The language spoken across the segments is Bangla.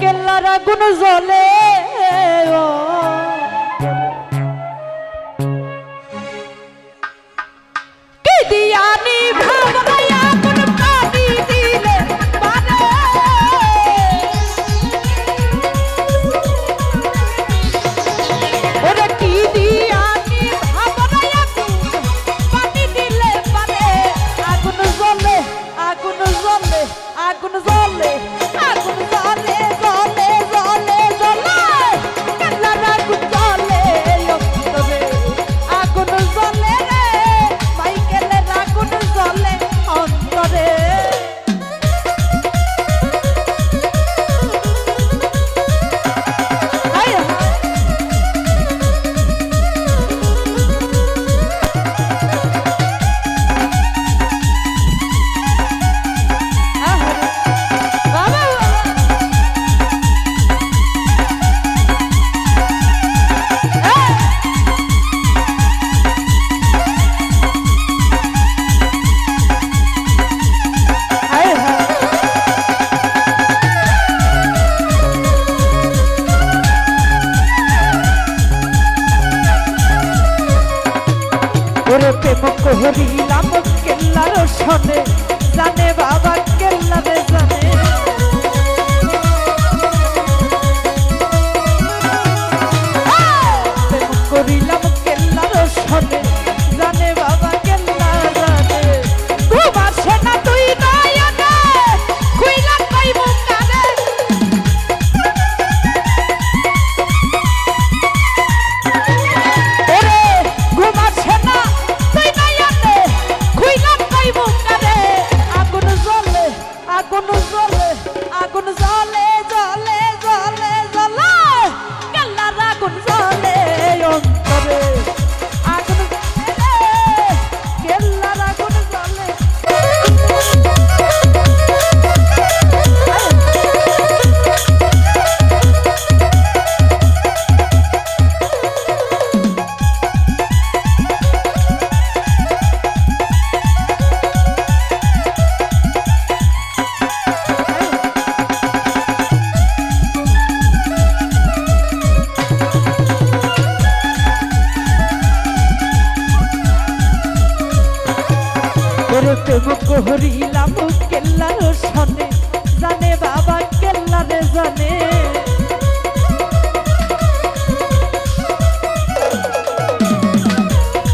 কেল্লার আগুন জ্বলে ও ধরিলাম কেল্লার সনে। করতে বুক হরিলাম কেল্লার সনে। জানে বাবা কেল্লারে জানে।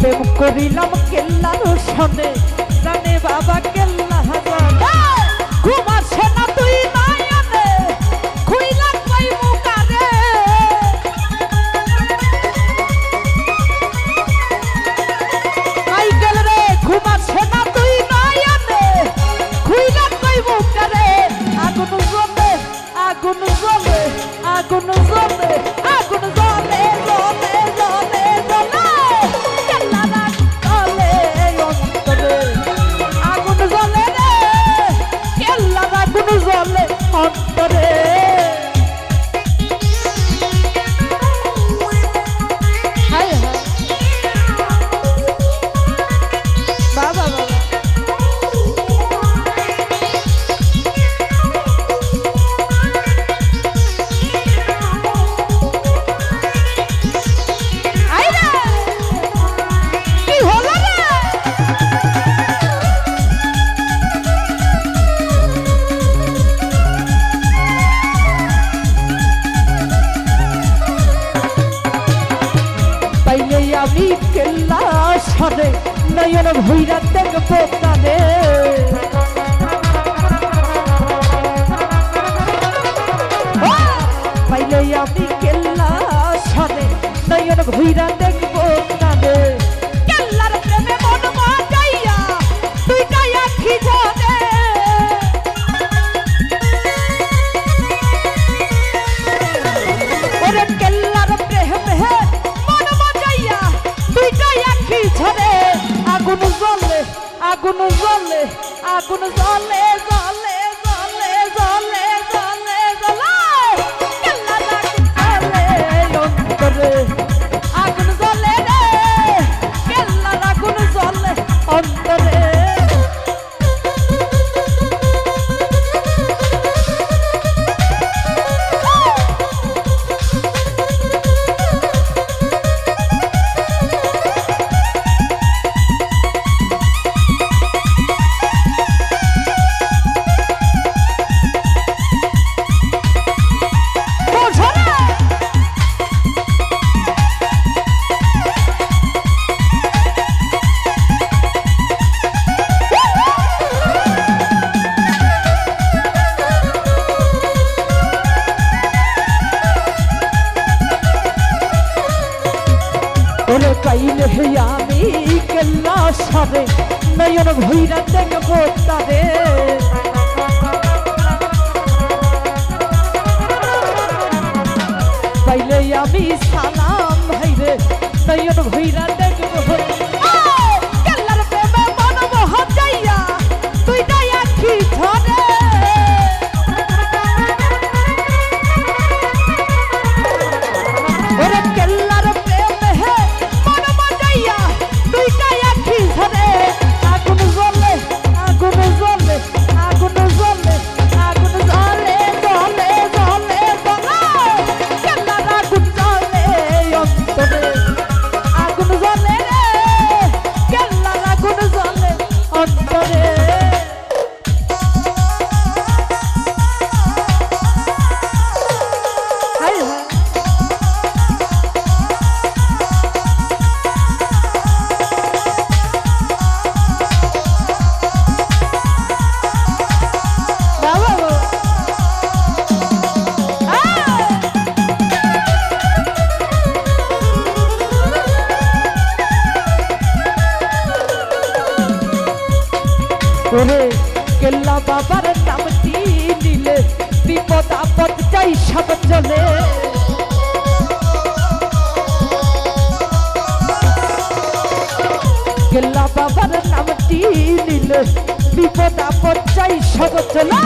প্রেম করিলাম কেল্লার সনে। জানে বাবা কেল্লা আমি কেল্লা সরে নয়ন ভৈরা দেখব তারে পাইলে আমি কেল্লা সরে নয়ন ভৈরা দেখ আগুন জ্বলে পাইলে আমি কেল্লা সাবে। নয়ন ভৈরা দেখব তারে। পাইলে আমি সালাম ভাইরে, নয়ন ভৈরা দেখব সাথী নিলে বিপদ আপদ যাই সব চলে। গেলা বাবার নামটি নিলে বিপদ আপদ যাই সব চলে।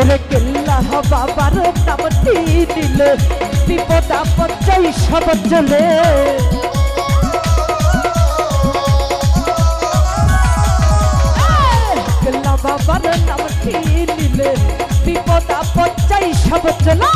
ওরে কেল্লা হবা বারো কামটি দিলে বিপদ আপদ চাই সব চলে। কেল্লা বাবার নামটি নিলে বিপদ আপদ চাই সব চলে।